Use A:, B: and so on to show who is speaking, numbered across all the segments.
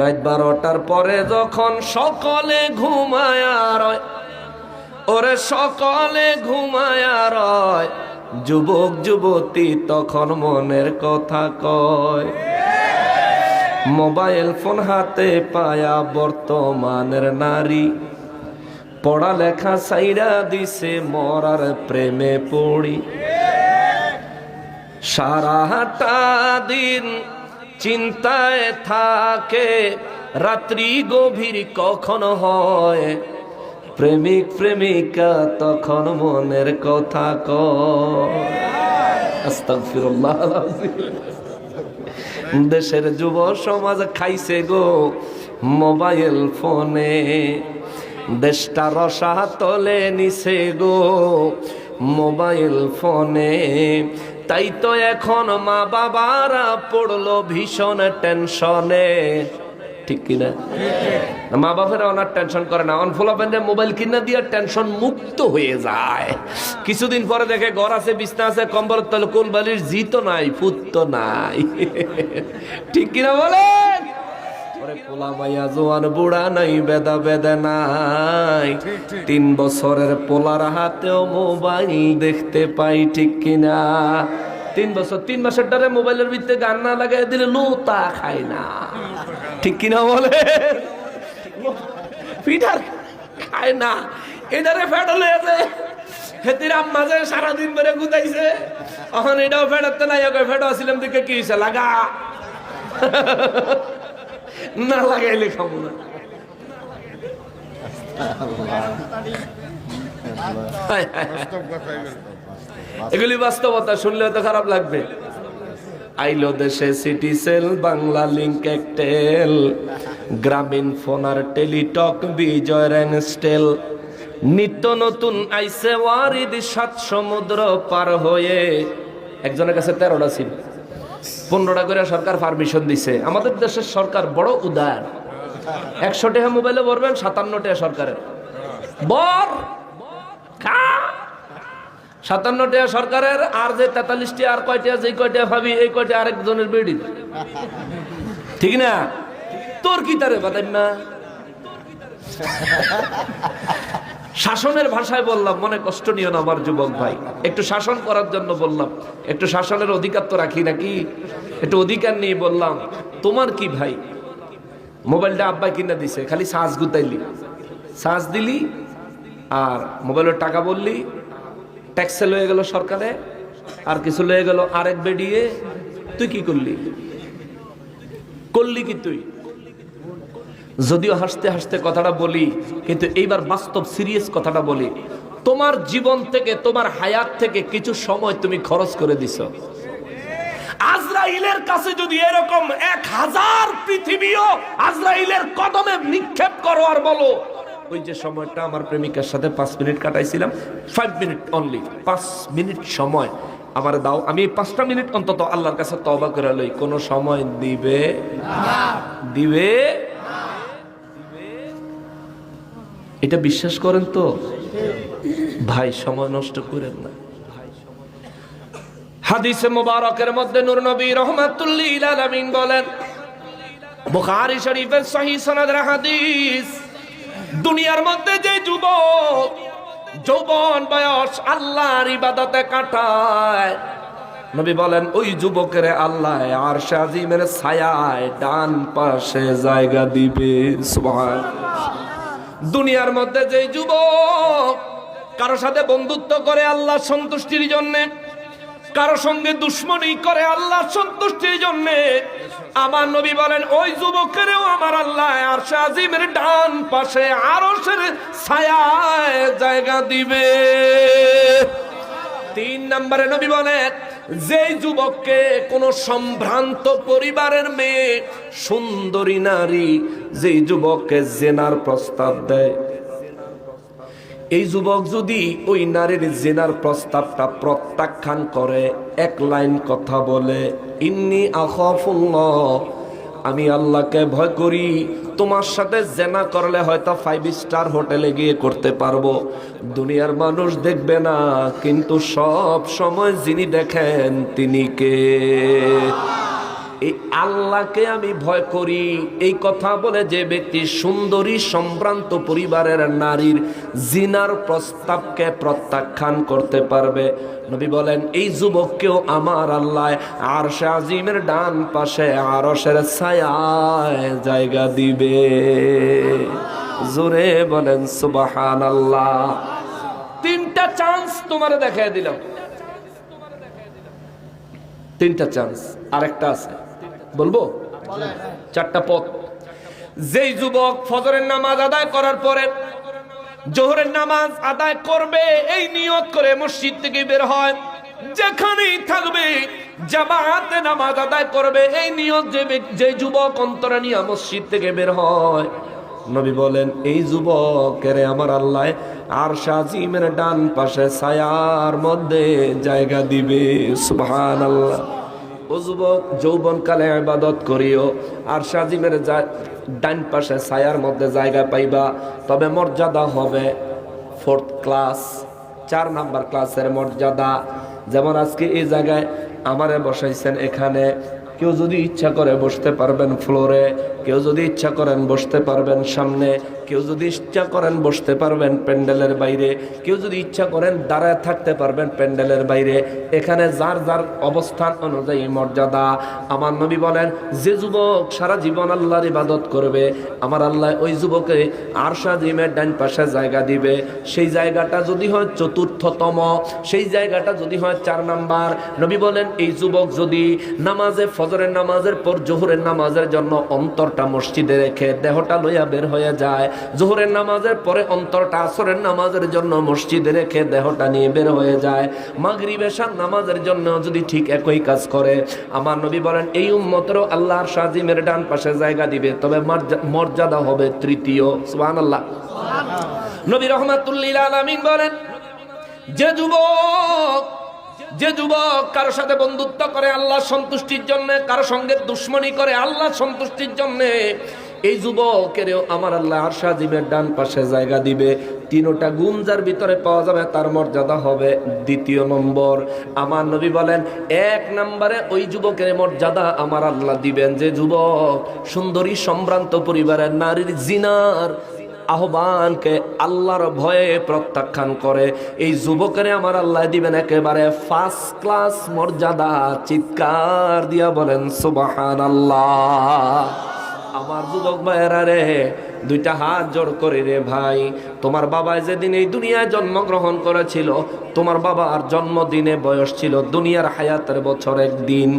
A: রাত বারোটার পরে যখন সকলে ঘুমায় রয়, ওরে সকলে ঘুমায় রয়, যুবক যুবতী তখন মনের কথা কয়। মোবাইল ফোন হাতে পায়া বর্তমানের নারী, পড়ালেখা সাইরা দিছে মরার প্রেমে পড়ি। সারাটা দিন চিন্তায় থাকে, রাত্রি গভীর কখন হয়? প্রেমিক, প্রেমিকা তখন মনের কথা কয়। দেশের যুব সমাজ খাইছে গো মোবাইল ফোনে। দেশটা রসা তলে নিছে গো মোবাইল ফোনে। তাই তো এখন মা বাবারা পড়ল ভীষণ টেনশনে। ঠিক কিনা মা বাবারা ওনার টেনশন করে না। অনফোলা প্যান্ডে মোবাইল কিনা দিয়ে টেনশন মুক্ত হয়ে যায়। কিছুদিন পরে দেখে ঘর আছে, বিছনা আছে, কম্বল তলে কোন বালির জিতো নাই ফুত নাই। ঠিক কিনা বলেন? পোলা মাইয়া জোয়ান বুড়া নাই, বেদা বেদা নাই। তিন বছরের পোলার হাতেও মোবাইল দেখতে পাই ঠিক কিনা। তিন বছর, তিন মাসের ডরে মোবাইলের ভিতরে গান না লাগাই দিলে লোতা খায় না। ঠিক কিনা বলে? পিঠার খায় না। এটারে ফেটল হয়েছে হেতির আম্মা যে সারাদিন ধরে গুতাইছে। এখন এটাও ফেটাতে নাই, ওকে ফেটো আসছিলাম দিকে কি লাগা। না লাগাইলে খাব না। এগুলি বাস্তবতা, শুনলে তো খারাপ লাগবে। আইলো দেশে Citycell Banglalink Aktel. Grameenphone আর টেলিটক, বিজয় রেনস্টেল নিত্য নতুন আইসে ওয়ারিদ সাত সমুদ্র পার হয়ে। একজনের কাছে তেরোটা সিম পনেরোটা করে সরকার পারমিশন দিছে। আমাদের দেশের সরকার বড় উদার। একশো টাকা মোবাইলে ভরবেন সাতান্ন টাকা সরকারের। বর! সাতান্ন টাকা সরকারের, আর যে তেতাল্লিশটি, আর কয়টা যে কয়টা ভাবি, এই কয়টা আরেকজনের বেড়ি। ঠিক না? তোর কি তারে বাদাম শাসনের ভাষায় বললাম, মনে কষ্ট নিও না আমার যুবক ভাই। একটু শাসন করার জন্য বললাম, একটু শাসনের অধিকার তো রাখি নাকি? একটু অধিকার নিয়ে বললাম, তোমার কি ভাই? মোবাইলটা আব্বা কিনা দিছে, খালি সাজ গুতাইলি। সাজ দিলি, আর মোবাইলের টাকা বললি ট্যাক্সে লয়ে গেল সরকারে, আর কিছু লয়ে গেল আরেক বেডিয়ে। তুই কি করলি? করলি কি তুই? যদিও হাসতে হাসতে কথাটা বলি কিন্তু এইবার বাস্তব সিরিয়াস কথাটা বলি। তোমার জীবন থেকে তোমার হায়াত থেকে কিছু সময় তুমি খরচ করে দিছ। আজরাইলের কাছে যদি এরকম এক হাজার পৃথিবীও আজরাইলের কদমে নিক্ষেপ করো আর বলো ওই যে সময়টা আমার প্রেমিকার সাথে পাঁচ মিনিট কাটাইছিলাম ফাইভ মিনিট অনলি পাঁচ মিনিট সময়। আমার দাও আমি পাঁচটা মিনিট অন্তত আল্লাহর কাছে তবা করে লই কোনো সময় দিবে? দিবে? এটা বিশ্বাস করেন তো? ভাই, সময় নষ্ট করেন না। হাদিসে মোবারকের মধ্যে নূর নবী রহমাতুল্লিল আলামিন বলেন, বুখারী শরীফের সহিহ সনদের হাদিস, দুনিয়ার মধ্যে যে যুবক, যৌবন বয়স আল্লাহর ইবাদতে কাটায়, নবী বলেন, ওই যুবকের আল্লাহ আর শাজিমের ছায়ায় ডান পাশে জায়গা দিবে। সুবহান দুনিয়ার মধ্যে যে যুবক কারও সাথে বন্ধুত্ব করে আল্লাহ সন্তুষ্টির জন্য, কারও সঙ্গে দুশ্মনী করে আল্লাহ সন্তুষ্টির জন্য, আমার নবী বলেন, ওই যুবকেরও আমার আল্লাহ আর আজিমের ডান পাশে আরও ছায়ায় জায়গা দিবে। তিন নম্বরে নবী বলেন, যে যুবককে কোন সম্ভ্রান্ত পরিবারের মেয়ে, সুন্দরী নারী, যে যুবককে জেনার প্রস্তাব দেয়। এই যুবক যদি ওই নারীর জেনার প্রস্তাবটা প্রত্যাখ্যান করে, এক লাইন কথা বলে, ইন্নি আখাফুল্লাহ আমি আল্লাহকে ভয় করি। তোমার সাথে জেনা করলে হয়তো ফাইভ স্টার হোটেলে গিয়ে করতে পারব। দুনিয়ার মানুষ দেখবে না, কিন্তু সব সময় যিনি দেখেন তিনি কে? এই আল্লাহকে আমি ভয় করি। এই কথা বলে যে ব্যক্তি সুন্দরী, সম্ভ্রান্ত পরিবারের নারীর জিনার প্রস্তাবকে প্রত্যাখ্যান করতে পারবে। নবী বলেন, এই যুবককেও আমার আল্লাহ আর আজিমের ডান পাশে আরশের ছায়ায় জায়গা দিবে। জোরে বলেন সুবাহান আল্লাহ তিনটা চান্স তোমারে দেখাই দিলাম। তিনটা চান্স, আরেকটা আছে। বলব? চারটা পথ। যেই যুবক ফজরের নামাজ আদায় করার পরে জোহরের নামাজ আদায় করবে, এই নিয়ত করে মসজিদ থেকে বের হয়। যেখানেই থাকবে জামাতে নামাজ আদায় করবে, এই নিয়ত যে যে যুবক অন্তরে নিয়ে মসজিদ থেকে বের হয়। নবী বলেন, এই যুবকের আমার আল্লাহ আর সাজিমের ডান পাশে ছায়ার মধ্যে জায়গা দিবে সুবহান আল্লাহ ও যুবক আবাদত করিও। আর সাজিমের ডান পাশে ছায়ার মধ্যে জায়গা পাইবা। তবে মর্যাদা হবে ফোর্থ ক্লাস, চার নাম্বার ক্লাসের মর্যাদা। যেমন আজকে এই জায়গায় আমারে বসাইছেন এখানে। কেউ যদি ইচ্ছা করে বসতে পারবেন ফ্লোরে। কেউ যদি ইচ্ছা করেন বসতে পারবেন সামনে, কেউ যদি ইচ্ছা করেন বসতে পারবেন প্যান্ডেলের বাইরে, কেউ যদি ইচ্ছা করেন দাঁড়ায় থাকতে পারবেন প্যান্ডেলের বাইরে। এখানে যার যার অবস্থান অনুযায়ী মর্যাদা। আমার নবী বলেন, যে যুবক সারা জীবন আল্লাহর ইবাদত করবে, আমার আল্লাহ ওই যুবকে আরশা জিমের ডান পাশে জায়গা দিবে। সেই জায়গাটা যদি হয় চতুর্থতম, সেই জায়গাটা যদি হয় চার নাম্বার। নবী বলেন, এই যুবক যদি নামাজে, ফজরের নামাজের পর জোহরের নামাজের জন্য অন্তরটা মসজিদে রেখে দেহটা লইয়া বের হয়ে যায়। জোহরের নামাজের পরে অন্তরটা আসরের নামাজের জন্য মসজিদে রেখে দেহটা নিয়ে বের হয়ে যায়। মাগরিবেশার নামাজের জন্য যদি ঠিক একই কাজ করে আমার নবী বলেন এই উম্মতেরও আল্লাহর সাজিমের ডান পাশে জায়গা দিবে তবে মর্যা- মর্যাদা হবে তৃতীয়। সুবহানাল্লাহ। নবী রহমাতুল্লিল আলামিন বলেন যে যুবক যে যুবক কারও সাথে বন্ধুত্ব করে আল্লাহ সন্তুষ্টির জন্য, কারও সঙ্গে দুশ্মনী করে আল্লাহ সন্তুষ্টির জন্য, এই যুবকেরও আমার আল্লাহ আরশা জীবের ডান পাশে জায়গা দিবে। তিনোটা গুণ যার ভিতরে পাওয়া যাবে, তার মর্যাদা হবে দ্বিতীয় নম্বর। আমার নবী বলেন, এক নম্বরে ওই যুবকের মর্যাদা আমার আল্লাহ দিবেন। যে যুবক সুন্দরী, সম্ভ্রান্ত পরিবারের নারীর জিনার আহ্বানকে আল্লাহর ভয়ে প্রত্যাখ্যান করে। এই যুবকের আমার আল্লাহ দিবেন একেবারে ফার্স্ট ক্লাস মর্যাদা, চিৎকার দিয়া বলেন সুবাহান আল্লাহ আমার যুবক ভাইয়েরা রে দুইটা হাত জোড় করে রে ভাই। তোমার বাবা যেদিন এই দুনিয়ায় জন্মগ্রহণ করেছিল, তোমার বাবার জন্মদিনে বয়স ছিল দুনিয়ার হায়াতের বছর একদিন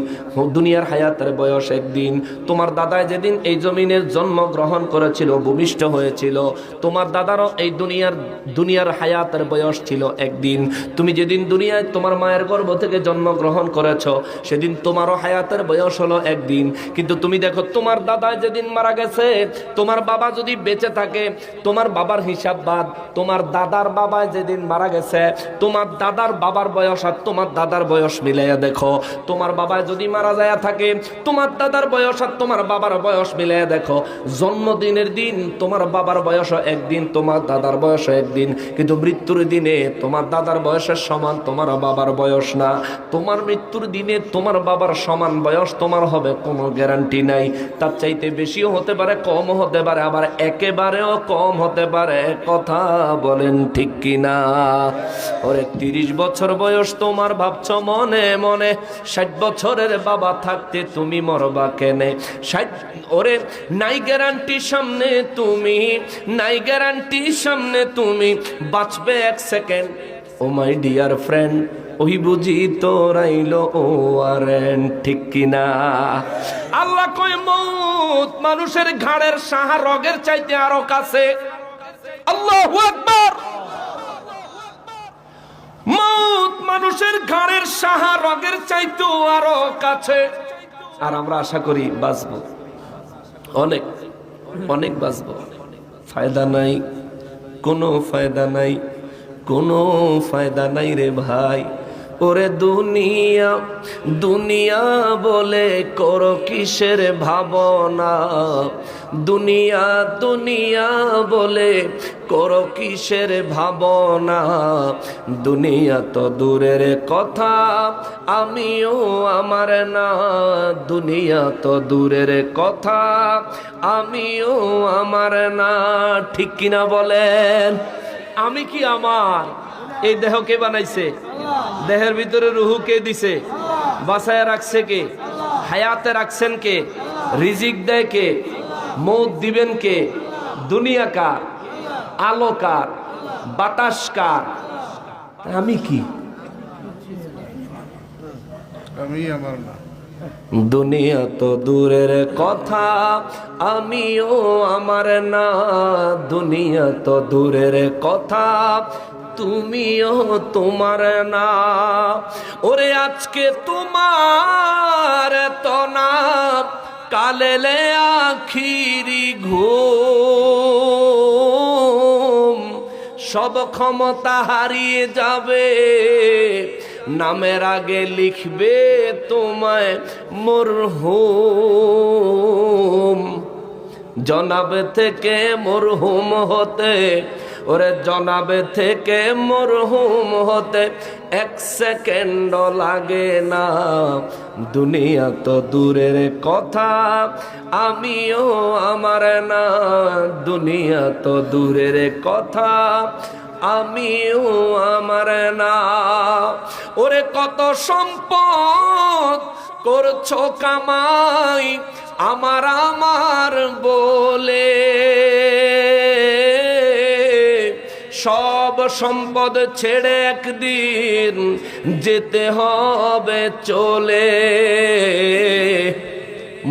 A: দুনিয়ার হায়াতের বয়স একদিন। তোমার দাদায় যেদিন এই জমিনের জন্মগ্রহণ করেছিল, ভূমিষ্ঠ হয়েছিল, তোমার দাদারও এই দুনিয়ার দুনিয়ার হায়াতের বয়স ছিল একদিন। তুমি যেদিন দুনিয়ায় তোমার মায়ের গর্ভ থেকে জন্মগ্রহণ করেছ, সেদিন তোমারও হায়াতের বয়স হলো একদিন। কিন্তু তুমি দেখো, তোমার দাদায় যেদিন মারা গেছে, তোমার বাবা যদি বেঁচে থাকে, তোমার বাবার হিসাব বাদ, তোমার দাদার বাবা যেদিন মারা গেছে, তোমার দাদার বাবার বয়স আর তোমার দাদার বয়স মিলাইয়া দেখো। তোমার বাবা যদি মারা যায় থাকে, তোমার দাদার বয়স আর তোমার বাবার বয়স মিলাইয়া দেখো। জন্মদিনের দিন তোমার বাবার বয়স একদিন, তোমার দাদার বয়স একদিন, কিন্তু মৃত্যুর দিনে তোমার দাদার বয়সের সমান, তোমার বাবার বয়স না। তোমার মৃত্যুর দিনে তোমার বাবার সমান বয়স, তোমার হবে কোনো গ্যারান্টি নাই। তার চাইতে বেশিও হতে পারে কম হতে পারে, আবার একেবারেও কম হতে পারে। কথা বলেন ঠিক কিনা? ওরে, তিরিশ বছর বয়স তোমার, ভাবছ মনে মনে। ষাট বছরের বাবা থাকতে তুমি মরবা কেনে? ষাট, ওরে, নাই গ্যারান্টি সামনে তুমি, নাই গ্যারান্টি সামনে তুমি। বাঁচবে এক second. Oh my dear friend, ওই বুঝি তোরাইলো ও আর ঠিক কিনা? আল্লাহ কয়, মৌত মানুষের ঘাড়ের সাহা রগের চাইতে আরও কাছে। আল্লাহু আকবার। মৌত মানুষের ঘাড়ের সাহা রগের চাইতেও আরও কাছে। আর আমরা আশা করি বাঁচবো। অনেক অনেক বাঁচবো। ফায়দা নাই, কোনো ফায়দা নাই, কোনো ফায়দা নাই রে ভাই। ওরে দুনিয়া দুনিয়া বলে করো কিসের ভাবনা? দুনিয়া দুনিয়া বলে করো কিসের ভাবনা? দুনিয়া তো দূরের কথা, আমিও আমার না। দুনিয়া তো দূরের কথা, আমিও আমার না। ঠিক কিনা বলেন? আমি কি আমার? এই দেহ কে বানাইছে? দেহের ভিতরে রুহু কে দিছে? বাসায় রাখছে কে? হায়াতে রাখছেন কে? রিজিক দেয় কে? মৌত দিবেন কে? দুনিয়া কার? আলো কার? বাতাস কার? আমি কি?
B: আমি আমার না।
A: দুনিয়া তো দূরের কথা আমিও আমার না। দুনিয়া তো দূরের কথা তুমিও তোমার না। ওরে আজকে তোমার তো না। কালেলে আখিরি ঘুম, সব ক্ষমতা হারিয়ে যাবে। নামের আগে লিখবে তোমায় মরহুম। জনাবে থেকে মরহুম হতে ওরে জনাবে থেকে মরহুম হতে এক সেকেন্ড লাগে না। দুনিয়া তো দূরের কথা, আমিও আমার না। দুনিয়া তো দূরের কথা, আমিও আমার না। ওরে কত সম্পদ করছ কামাই, আমার আমার বলে। সব সম্পদ ছেড়ে একদিন যেতে হবে চলে।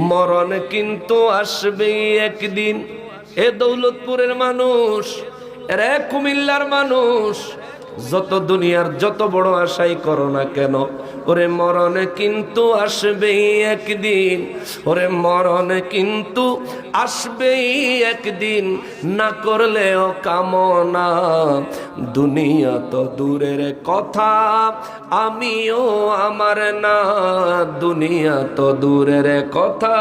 A: মরণ কিন্তু আসবেই একদিন। এ দৌলতপুরের মানুষ, এরা কুমিল্লার মানুষ যত দুনিয়ার যত বড় আশাই করো না কেন? ওরে মরণ কিন্তু আসবেই একদিন। ওরে মরণ কিন্তু আসবেই একদিন। না করলেও কামনা। দুনিয়া তো দূরের কথা, আমিও আমার না। দুনিয়া তো দূরের কথা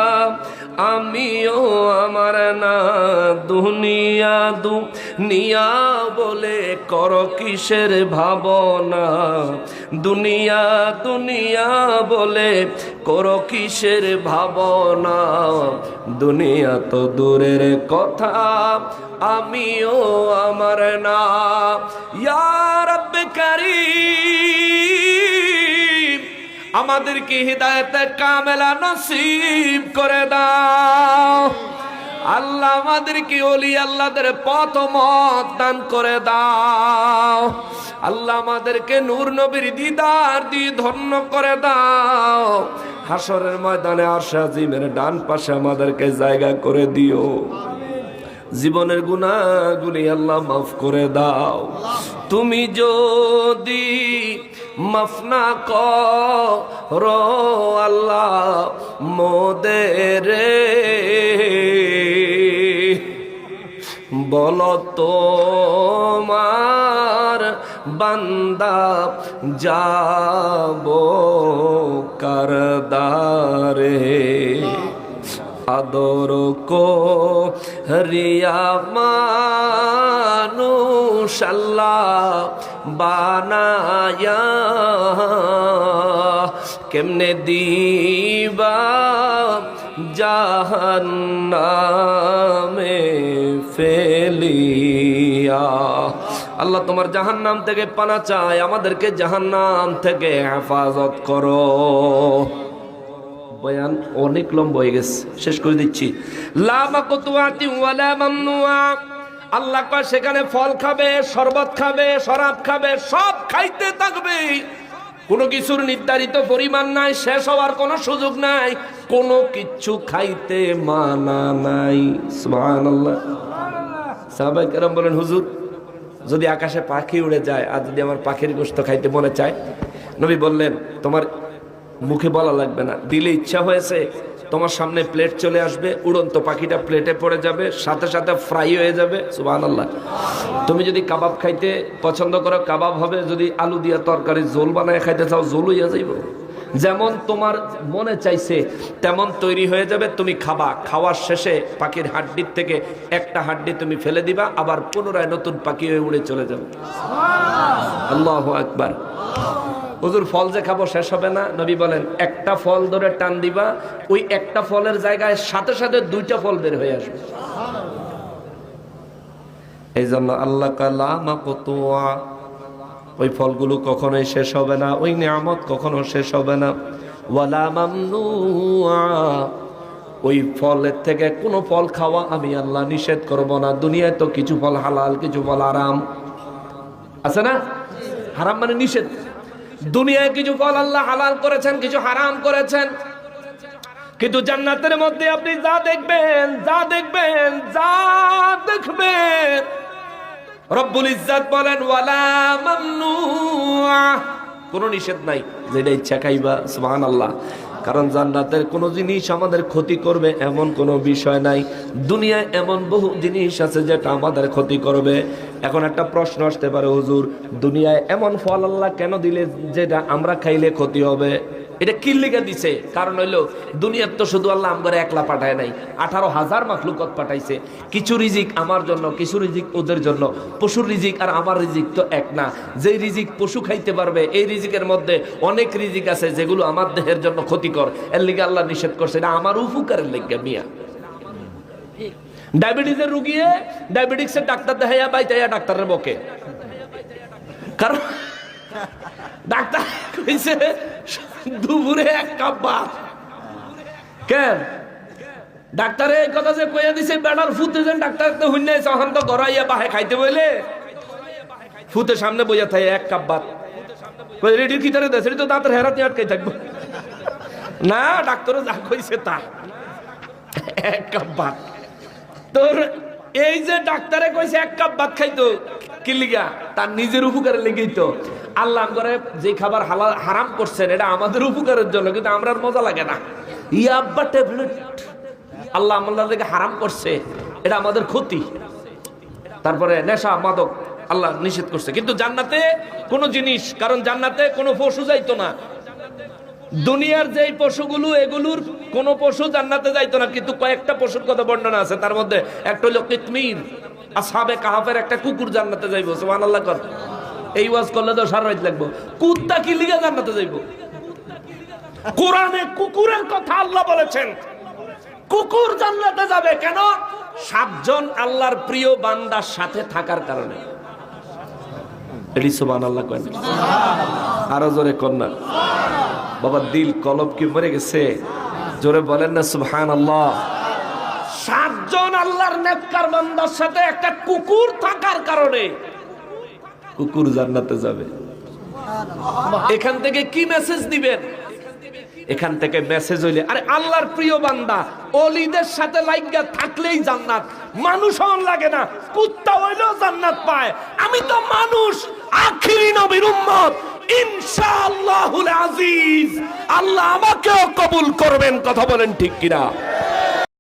A: আমিও আমার না দুনিয়া দুনিয়া বলে কর কিসের ভাবনা? দুনিয়া দুনিয়া বলে কর কিসের ভাবনা? দুনিয়া তো দূরের কথা, আমিও আমার না। ইয়ার কারীম আমাদেরকে হৃদায়তে কামেলা নসিব করে দাও। আল্লাহ আমাদেরকে অলি আল্লাহদের পথ মত দান করে দাও। আল্লাহ আমাদেরকে নূর নবীর দিদার দিয়ে ধন্য করে দাও। হাসরের ময়দানে আশা জিমের ডান পাশে আমাদেরকে জায়গা করে দিও। জীবনের গুণাগুলি আল্লাহ মাফ করে দাও। তুমি যদি মাফ না করো আল্লাহ মোদের। বল তোমার বান্দা যাব কারদারে। আদর কো হরিয়া মানুষ আল্লাহ বানায়া, কেমনে দিবা জাহান্নামে ফেলিয়া? আল্লাহ তোমার জাহান্নাম থেকে পানা চায়, আমাদেরকে জাহান্নাম থেকে হেফাজত করো। বয়ান অনেক লম্বা হয়ে গেছে, শেষ করে দিচ্ছি। লামা কতুয়াতি ওয়ালা মামনুয়া। আল্লাহ কয়, সেখানে ফল খাবে, শরবত খাবে, শরাব খাবে, সব খাইতে থাকবে। কোনো কিছুর নির্ধারিত পরিমাণ নাই, শেষ হওয়ার কোনো সুযোগ নাই, কোনো কিচ্ছু খাইতে মানা নাই। সুবহানাল্লাহ। সাহাবাই কেরাম বলেন, হুজুর, যদি আকাশে পাখি উড়ে যায় আর যদি আমার পাখির গোস্ত খাইতে মনে চায়? নবী বললেন, তোমার মুখে বলা লাগবে না, দিলে ইচ্ছা হয়েছে তোমার সামনে প্লেট চলে আসবে, উড়ন্ত পাখিটা প্লেটে পড়ে যাবে, সাথে সাথে ফ্রাই হয়ে যাবে সুবাহ আল্লাহ তুমি যদি কাবাব খাইতে পছন্দ করো, কাবাব হবে যদি আলু দিয়া তরকারি জোল বানায় খাইতে চাও জোল হইয়া যাইব। যেমন তোমার মনে চাইছে, তেমন তৈরি হয়ে যাবে, তুমি খাবা। খাওয়ার শেষে পাখির হাড্ডির থেকে একটা হাড্ডি তুমি ফেলে দিবা, আবার পুনরায় নতুন পাখি হয়ে উড়ে চলে যাবে। আল্লাহ একবার হুজুর, ফল যে খাব শেষ হবে না। নবী বলেন, একটা ফল ধরে টান দিবা, ওই একটা ফলের জায়গায় সাথে সাথে দুইটা ফল বের হয়ে আসবে। এই জন্য আল্লাহ ওই ফলগুলো কখনোই শেষ হবে না, ওই নিয়ামত কখনো শেষ হবে না। ওই ফলের থেকে কোনো ফল খাওয়া আমি আল্লাহ নিষেধ করব না। দুনিয়ায় তো কিছু ফল হালাল, কিছু ফল আরাম আছে না? হারাম মানে নিষেধ। দুনিয়ায় কিছু ফল আল্লাহ হালাল করেছেন, কিছু হারাম করেছেন। কিন্তু জান্নাতের মধ্যে আপনি যা দেখবেন যা দেখবেন যা দেখবেন, রব্বুল ইজ্জাত বলেন, ওয়ালা মামনুআ কোনো নিষেধ নাই, যেটা ইচ্ছা খাইবা, সুবহানাল্লাহ। কারণ জান্নাতের কোনো জিনিস আমাদের ক্ষতি করবে এমন কোনো বিষয় নাই। দুনিয়ায় এমন বহু জিনিস আছে যেটা আমাদের ক্ষতি করবে। এখন একটা প্রশ্ন আসতে পারে, হুজুর, দুনিয়ায় এমন ফল আল্লাহ কেন দিলে যেটা আমরা খাইলে ক্ষতি হবে? এটা কি লিখে দিছে? কারণ হইল, দুনিয়ার তো শুধু আল্লাহ আমগরে একলা পাঠায় নাই, আঠারো হাজার মাখলুকত পাঠাইছে। কিছু রিজিক আমার জন্য, কিছু রিজিক ওদের জন্য। পশুর রিজিক আর আমার রিজিক তো এক না। যে রিজিক পশু খাইতে পারবে, এই রিজিকের মধ্যে অনেক রিজিক আছে যেগুলো আমার দেহের জন্য ক্ষতিকর। এর লিগে আল্লাহ নিষেধ করছে, এটা আমার উপকারের লেগে মিয়া। ডায়াবেটিসের রুগিয়ে ডায়াবেটিক্সের ডাক্তার দেখাইয়া বাইতাইয়া ডাক্তারের বকে। কারণ ডাক্তার কইছে, দুপুরে এক কাপ ভাত। কেন? ডাক্তারে এই কথা যে কইয়া দিছে বেড়ার ফুতে যেন ডাক্তার তো হুন্নে তখন তো গড়াইয়া বাহে খাইতে বইলে। ফুতে সামনে বইয়া থাকে এক কাপ ভাত। কই, রেডির ভিতরে দেশ তো দাঁতের হেরাতে আটকাই থাকব। না, ডাক্তারও যা কইছে তা। এক কাপ ভাত। তোর এই যে ডাক্তারে কইছে, এক কাপ ভাত খাইতো, কি লিগা? তার নিজের উপকারে লেগেই তো। আল্লাহ করে যে খাবার হালাল, হারাম করছেন, এটা আমাদের উপকারের জন্য, কিন্তু আমরা আর মজা লাগে না। ইয়াব্বা ট্যাবলেট। আল্লাহ আমাদের থেকে হারাম করছে, এটা আমাদের ক্ষতি। তারপরে নেশা, মাদক, আল্লাহ নিষেধ করছে। কিন্তু জান্নাতে কোনো জিনিস, কারণ জান্নাতে কোনো পশু যাইতো না। দুনিয়ার যেই পশুগুলো, এগুলোর কোন পশু জান্নাতে যাইতো না, কিন্তু কয়েকটা পশুর কথা বর্ণনা আছে। তার মধ্যে একটা হলো কিতমির, আসাবে কাহাফের একটা কুকুর জান্নাতে যাইবো আল্লাহ কর। এই ওয়াজ করলে তো সারা রাত লাগবো। কুত্তা কি লিগা জান্নাতে যাইবো? কোরআনে কুকুরের কথা আল্লাহ বলেছেন। কুকুর জান্নাতে যাবে কেন? সাতজন আল্লাহর প্রিয় বান্দার সাথে থাকার কারণে। এটি সুবহানাল্লাহ করেন আরও জোরে কন্যা বাবা, দিল, কলব কি মরে গেছে? জোরে বলেন না সুবহান আল্লাহ সাতজন আল্লাহর নেককার বান্দার সাথে একটা কুকুর থাকার কারণে কুকুর জান্নাতে যাবে। এখান থেকে কি মেসেজ দিবেন? এখান থেকে মেসেজ হইলে, আরে আল্লাহর প্রিয় বান্দা, অলিদের সাথে লাইগা থাকলেই জান্নাত। মানুষ হন লাগে না, কুত্তা হইলেও জান্নাত পায়। আমি তো মানুষ, আখিরি নবীর উম্মত। ইনশাআল্লাহুল আজিজ। আল্লাহ আমাকেও কবুল করবেন, কথা বলেন ঠিক কিনা?